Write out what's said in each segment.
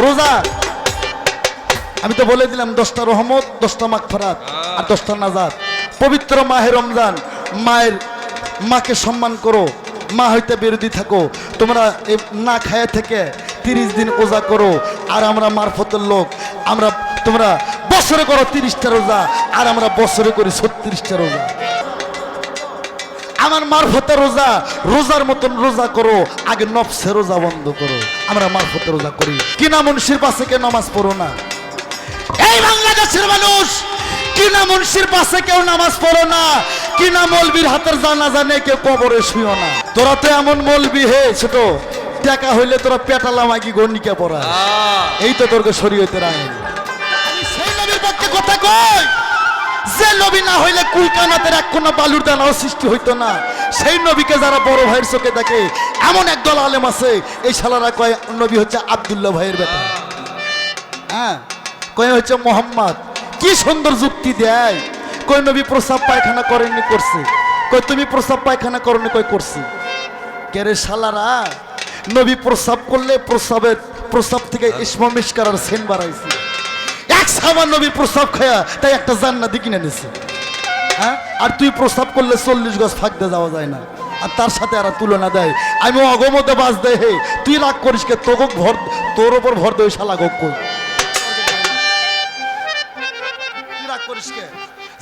রোজা। আমি তো বলে দিলাম, দশটা রহমত, দশটা মাঘ মাগফরাত আর দশটা নাজাত। পবিত্র মাহে রমজান, মায়ের, মাকে সম্মান করো, মা হইতে বিরোধী থাকো। তোমরা না খায়া থেকে তিরিশ দিন ওজা করো, আর আমরা মারফতের লোক। আমরা, তোমরা বছরে করো তিরিশটা রোজা, আর আমরা বছরে করি ছত্রিশটা রোজা। আমার মারফতে রোজা রোজার মতন রোজা করো আগে নফসে রোজা বন্ধ করো। আমরা মারফতে রোজা করি। কিনা মুন্সির পাশে কে নামাজ পড়ো না? এই বাংলাদেশের মানুষ কিনা মুন্সির পাশে কেউ নামাজ পড়ো না? কিনা মলবির হাতের জানা জানে কেউ কবরে শুইও না? তোরা তো এমন মলবি হে ছোট। টাকা হইলে তোরা পেটালা মাগি গন্ডিকা পড়া এই তো তোরকে শরীয়তের আইন। আমি সেই নবীর পক্ষে কথা কই? যে নবী না হইলে কুলকানাতের এক কোনা বালুর দানাও সৃষ্টি হইতো না। সেই নবীকে যারা বড় ভাইয়ের চোখে দেখে, এমন একদল আলেম আছে, এই শালারা কয়, নবী হচ্ছে আব্দুল্লাহ ভাইয়ের বেটা। হ্যাঁ কয়, হচ্ছে মোহাম্মদ। কি সুন্দর যুক্তি দেয়। কই নবী প্রসাব পায়খানা করেননি, করছে। কই তুমি প্রসাব পায়খানা করনি কই করছি। কেরে শালারা? নবী প্রসাব করলে প্রসাবের, প্রসাব থেকে ইসমা সেন বাড়াইছে। এক সাবান নবী প্রসাব খায়া তাই একটা জান্নাতি কিনে নিছে। হ্যাঁ? আর তুই প্রস্তাব করলে চল্লিশ গজ ফাঁকতে যাওয়া যায় না। আর তার সাথে আর তুলনা দেয়। আমি অগমতে বাস দেয় হে, তুই রাগ করিস কে? তোকে ভর তোর ওপর ভর দেয় শালা গোক কই?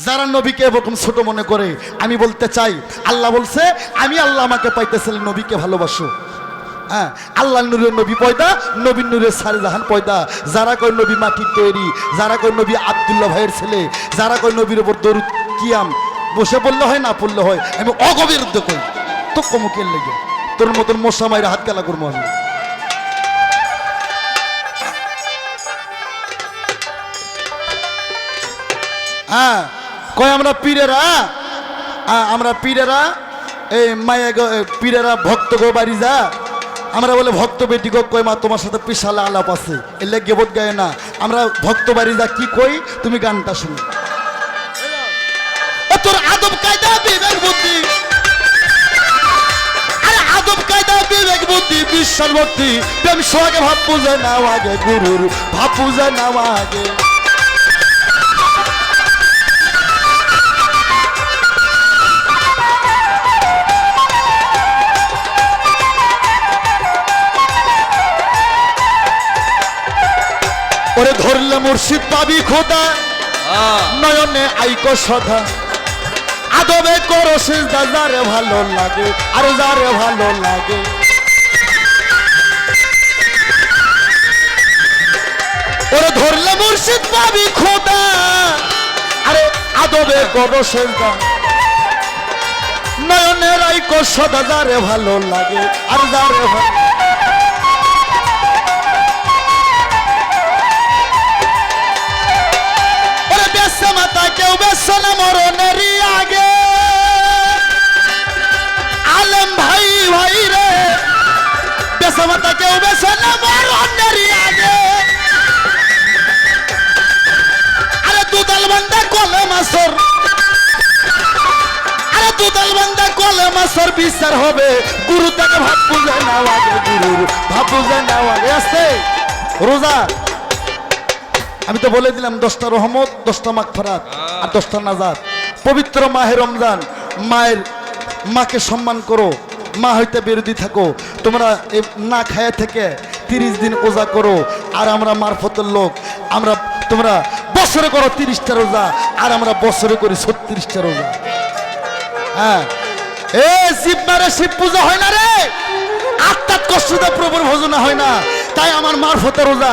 যারা নবীকে এরকম ছোট মনে করে, আমি বলতে চাই, আল্লাহ বলছে, আমি আল্লাহ আমাকে পাইতেছিলেন নবীকে ভালোবাসো। হ্যাঁ আল্লাহ নূরের নবী পয়দা নবীন নূরের সারিজাহান পয়দা। যারা কয় নবী মাটির তৈরি যারা কয় নবী আবদুল্লাহ ভাইয়ের ছেলে যারা কয় নবীর ওপর দরুদ কিয়াম বসে পড়লে হয় না পড়লে হয় আমি অগবিরুদ্ধ কই। তো কমুকের লেগে তোর মতন মশা মাইরা হাত খেলা করব আমি। হ্যাঁ কয় আমরা পীরেরা? হ্যাঁ, আমরা পীরেরা এই মায়া গো- পীরেরা ভক্ত গো বাড়ি যা। আমরা বলে, ভক্ত বেটি গো কয় মা, তোমার সাথে পিসালে আলাপ আছে। এলে গেবত গায়ে না। আমরা ভক্ত বাড়ি যা কি কই, তুমি গানটা শুনো। তোর আদব কায়দা, বিবেক বুদ্ধি। আরে বিশ্বাস ভক্তি। প্রেম সোহাগে ভাব বুঝে নাও আগে গুরুর ভাব বুঝে নাও আগে। ধরলে মুর্শিদ পাবি খোদা। নয়নে আইকো সদা। আদবে করো সিজদা যারে ভালো লাগে আর যারে ভালো লাগে। ওরে ধরলে মুর্শিদ পাবি খোদা। আরে আদবে করো সিজদা। নয়নের আইকো সদা যারে ভালো লাগে আর যারে ভালো কেউ বেসে না মরণেরই আগে। আলম ভাই ভাই রে বেসে মাতা কেউ বেসে না মরণেরই আগে। আরে দুদাল বান্দা কলে মাসর আরে দুদাল বান্দা কলে মাসর বিচার হবে। গুরু তাকে ভাব বুঝে নাও আগে গুরুর ভাব বুঝে নাও আগে আসতে রোজা? আমি তো বলে দিলাম, দশটা রহমত, দশটা মাগফরাত। দশটা নাজাত পবিত্র মাহে রমজান, মায়ের মাকে সম্মান করো, মা হইতে বিরোধী থাকো, তোমরা না খায়া থেকে তিরিশ দিন ওজা করো, আর আমরা মারফতের লোক, আমরা তোমরা বছরে করো তিরিশটা রোজা, আর আমরা বছরে করি ছত্রিশটা রোজা। হ্যাঁ। এ, শিব মারে শিব পূজা হয় না রে। আত্মাত কষ্ট দেয়, প্রভুর ভোজনা হয় না। তাই আমার মারফতে রোজা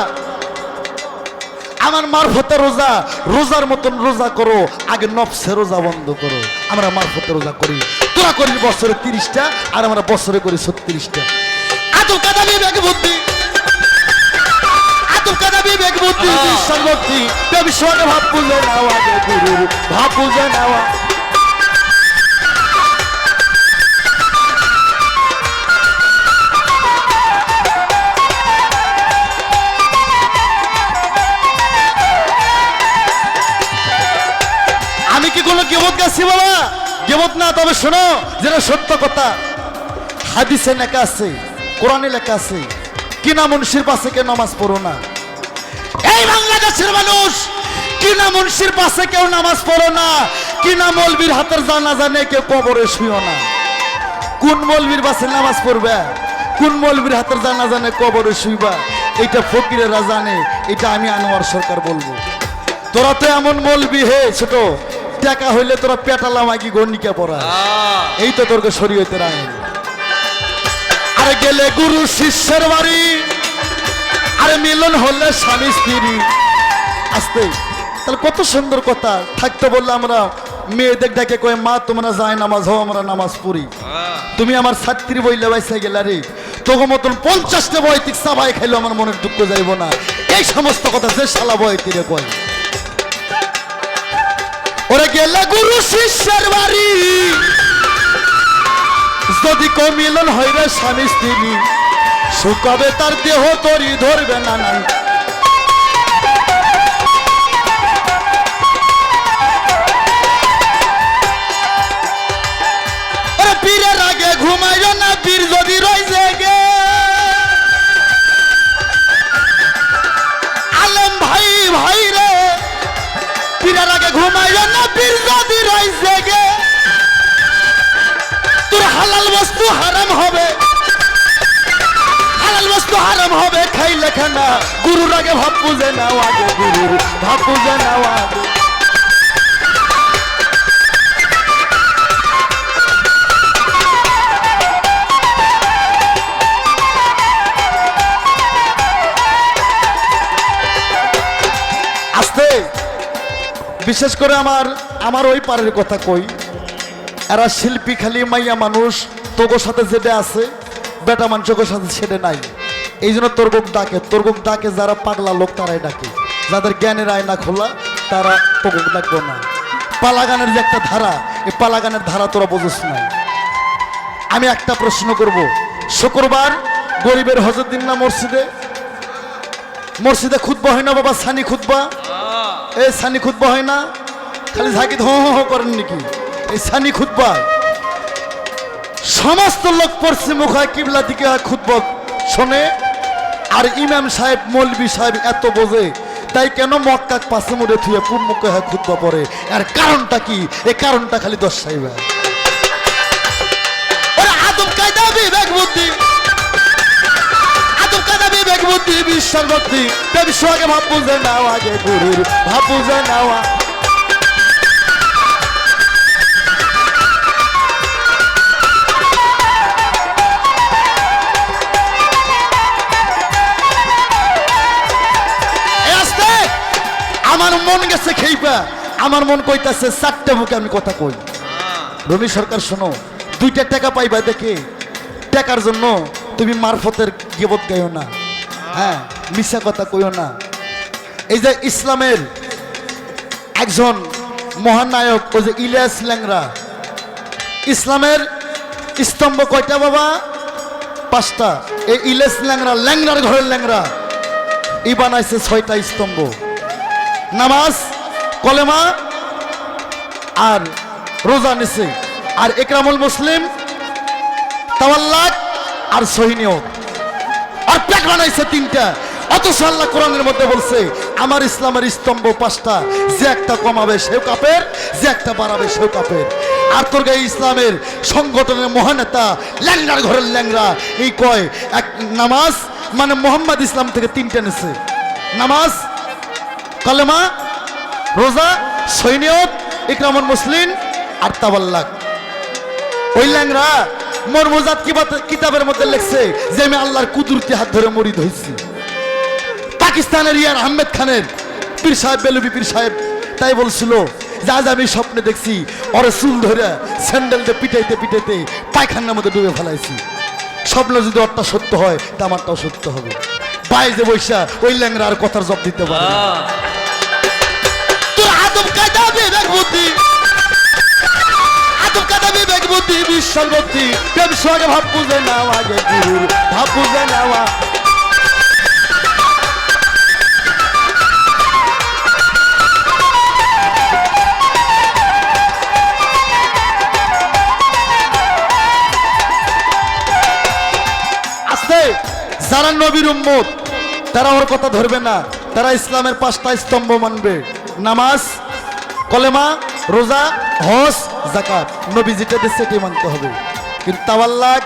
আমার মারফতে রোজা রোজার মতন রোজা করো আগে নফসে রোজা বন্ধ করো। আমরা মারফতে রোজা করি। তোরা করি বছরে তিরিশটা আর আমরা বছরে করি ছত্রিশটা। আদব কাদা বুদ্ধি কাদা বিবেক বুদ্ধি ভাব বুঝে নেওয়া ভাব বুঝে নেওয়া। কি কোনো বাবা। গেবত না, তবে শোনো, যেটা সত্য কথা। হাদিসে লেখা আছে, কোরআনে লেখা আছে কিনা মুন্সির পাশে কেউ নামাজ পড়ো না। এই বাংলাদেশের মানুষ কিনা মুন্সির পাশে কেউ নামাজ পড়ো না কিনা মলবির হাতের জানা জানে কেউ কবরে শুইও না। কোন মলবির পাশে নামাজ পড়বে? কোন মলবির হাতের জানা জানে কবরে শুইবা? এটা ফকিরেরা জানে, এটা আমি আনোয়ার সরকার বলব। তোরা তো এমন মলবি হে, ছোট। টাকা হইলে তোরা পেটালাম আগে গন্ডিকা পড়া এই তো তোরকে শরীয়তের আইন আর গেলে গুরু শিষ্যের বাড়ি আর মিলন হলে স্বামী স্ত্রী। আসতে তাহলে কত সুন্দর কথা। থাকতে বললে আমরা মেয়েদের ডাকে কয়ে মা তোমরা যায় নামাজ হও আমরা নামাজ পড়ি। তুমি আমার ছাত্রী বইলে বাইসে গেলা রে। তোকে মতন পঞ্চাশটা বয়তিক সাবাই খাইলো আমার মনের দুঃখ যাইব না। এই সমস্ত কথা যে শালা বয়তিরে কয়। ওরে গেলে গুরু শিষ্যের বাড়ি। যদি কমিলন মিলন হইবে স্বামী স্ত্রী, শুকাবে তার দেহ তরি, ধরবে না না ওরে পীরের আগে ঘুমাইও না, পীর যদি রই পীরের আগে ঘুমাইও না পীর যদি রই জেগে তোর হালাল বস্তু হারাম হবে। হালাল বস্তু হারাম হবে, খাইলে খানা। গুরুর আগে ভাব বুঝে নাও আগে, গুরুর ভাব বুঝে নাও আগে। বিশেষ করে আমার আমার ওই পারের কথা কই। এরা শিল্পী খালি মাইয়া মানুষ, তোগোর সাথে যেটা আছে, বেটা মানুষের সাথে সেটা নাই। এই জন্য তোরগুক ডাকে তোরগুক ডাকে যারা পাগলা লোক তারাই ডাকে। যাদের জ্ঞানের আয়না খোলা, তারা তোগুক ডাকবো না। পালাগানের যে একটা ধারা, এই পালাগানের ধারা তোরা বোঝস না। আমি একটা প্রশ্ন করব, শুক্রবার গরিবের হজরদিন না মসজিদে? মসজিদে খুতবা হয় না বাবা, সানি খুতবা? এই সানি খুতবা হয় না? খালি ঝাঁকি ধো হো করেন নাকি? এই সানি খুতবা। সমস্ত লোক পড়ছে মুখায় কিবলা দিকে খুতবা। শোনে, আর ইমাম সাহেব, মৌলবি সাহেব এত বোঝে, তাই কেন মক্কা পাশে মুড়ে থুয়ে পূর্ণকে হয় খুতবা পড়ে? আর কারণটা কি? এই কারণটা খালি দশ সাহেব কায়দা বিবেক বুদ্ধি। বিবেক বুদ্ধি, বিশ্বাস ভক্তি। বিশ্ব আগে ভাব বুঝে নাও আগে গুরুর ভাব বুঝে আস্তে! আমার মন গেছে খেইবা আমার মন কইতাছে, চারটে মুখে আমি কথা কই। রবি সরকার, শোনো, দুইটা টাকা পাইবা দেখে। টাকার জন্য তুমি মারফতের গেবত গাইও না। হ্যাঁ মিশা কথা কইও না। এই যে ইসলামের একজন মহানায়ক ওই যে ইলিয়াস ল্যাংরা ইসলামের স্তম্ভ কয়টা বাবা? পাঁচটা। এই ইলিয়াস ল্যাংরা ল্যাংরার ঘরের ল্যাংরা ই বানাইছে ছয়টা স্তম্ভ। নামাজ, কলেমা আর রোজা নিছে। আর একরামুল মুসলিম, তাওয়াল্লাক আর সহিনিয়ত পেট বানাইছে তিনটা। অথচ আল্লাহ কোরআনের মধ্যে বলছে, আমার ইসলামের স্তম্ভ পাঁচটা, যে একটা কমাবে সেও কাপের, যে একটা বাড়াবে সেও কাপের। আর তোর গায়ে ইসলামের সংগঠনের মহানেতা ল্যাংরার ঘরের ল্যাংরা এই কয়, এক নামাজ মানে মোহাম্মদ ইসলাম থেকে তিনটা নেছে। নামাজ, কলেমা, রোজা, সৈনিয়ত, ইকরামুল মুসলিম আর তাবাল্লাক ওই ল্যাংরা মর্মজাত কিতাবের মধ্যে লেখছে যে আমি আল্লাহর কুদরতি হাত ধরে মরিদ হয়েছি। পাকিস্তানের ইয়ার আহমেদ খানের পীর সাহেব বেলুবি পীর সাহেব তাই বলছিল যে আজ আমি স্বপ্নে দেখছি ওরে চুল ধরে স্যান্ডেলতে পিটাইতে পিটাইতে পায়খানার মধ্যে ডুবে ফেলাইছি। স্বপ্ন যদি ওরটা সত্য হয় তা আমারটাও সত্য হবে। বাইরে বৈশা ওই ল্যাংরা আর কথার জব দিতে পারে তোর আদম কায়দা বিবেক বুদ্ধি কায়দা বিবেক বুদ্ধি বিশ্বাস ভক্তি প্রেম সঙ্গে ভাব বুঝে নাও আগে গুরুর ভাব বুঝে নেওয়া যারা নবীর উম্মত, তারা ওর কথা ধরবে না। তারা ইসলামের পাঁচটা স্তম্ভ মানবে। নামাজ, কলেমা, রোজা, হজ জাকাত। নবী যেটা দিচ্ছে সেটাই মানতে হবে। কিন্তু তাওয়াল্লাক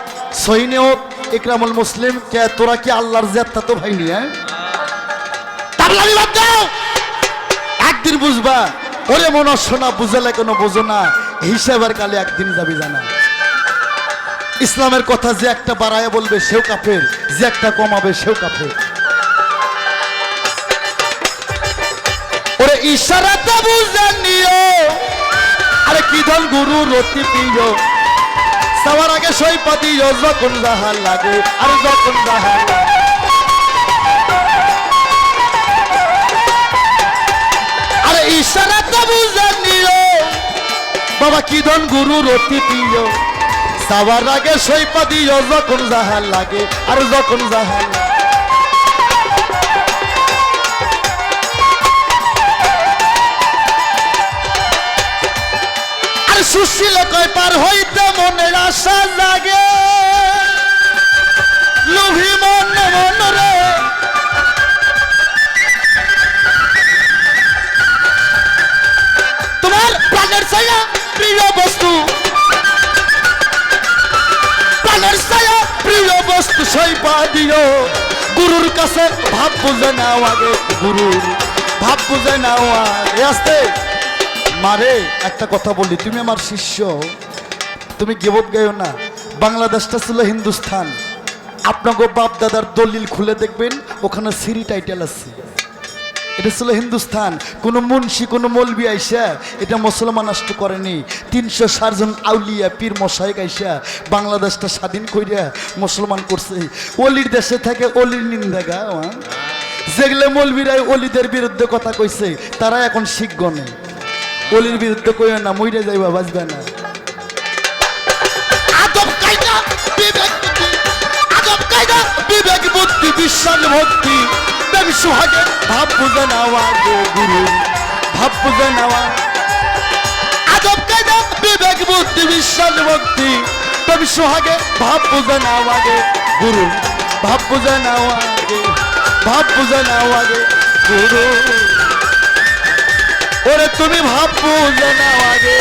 সহিনেও ইকরামুল মুসলিম, কে তোরা কি আল্লাহর জেত্তা তো হ্যাঁ? তাবলামি বাদ দাও! একদিন বুঝবা, ওরে মনে শোনা, বুঝালে কোনো বোঝো না, হিসাবের কালে একদিন যাবি জানা। ইসলামের কথা যে একটা বাড়ায় বলবে, সেও কাফের, যে একটা কমাবে, সেও কাফের। ওরে ইশারাতে বুঝে নিও! আরে কি ধন গুরু রতি পিও সবার আগে দিও যখন যাহা লাগে, আর যখন যাহা। আরে ইশারাতে বুঝে নিও বাবা, কি ধন গুরু রতি পিও সবার আগে দিও যখন যাহা লাগে, আর যখন যাহা লাগে। সুশীল কয়, পার হইতে মনের আশা জাগে লোভী মন মন রে। তোমার প্রাণের ছায়া প্রিয় বস্তু। প্রাণের ছায়া প্রিয় বস্তু সইপা দিও। গুরুর কাছে ভাব বুঝে নাও আগে, গুরুর ভাব বুঝে নাও আগে। আসতে। মারে, একটা কথা বলি, তুমি আমার শিষ্য, তুমি গেবত গাইও না। বাংলাদেশটা ছিল হিন্দুস্থান। আপনাকে বাপ দাদার দলিল খুলে দেখবেন, ওখানে সিরি টাইটেল আছে। এটা ছিল হিন্দুস্থান। কোন মুন্সি, কোন মলবি আইসা এটা মুসলমান রাষ্ট্র করেনি। তিনশো জন আউলিয়া, পীর মশাইক আইসা বাংলাদেশটা স্বাধীন কইরা মুসলমান করছে। অলির দেশে থাকে, অলির নিন্দা গা হ্যাঁ? যেগুলো মলবিরাই অলিদের বিরুদ্ধে কথা কইছে, তারা এখন শিখগণে অলির বিরুদ্ধে কইও না, মইরে যাইবা, বাঁচবে না। আদব কায়দা, বিবেক বুদ্ধি। আদব কায়দা, বিবেক বুদ্ধি, বিশ্বাস ভক্তি। প্রেম সুহাগে, ভাব বুঝে নেওয়া গো গুরু। ভাব বুঝে নেওয়া। আদব কায়দা, বিবেক বুদ্ধি, বিশ্বাস ভক্তি। প্রেম সুহাগে, ভাব বুঝে নেওয়া গে গুরু। ভাব বুঝে নেওয়া গে, ভাব বুঝে নেওয়া গে গুরু। ওরে তুমি ভাব বুঝে নেওয়া গে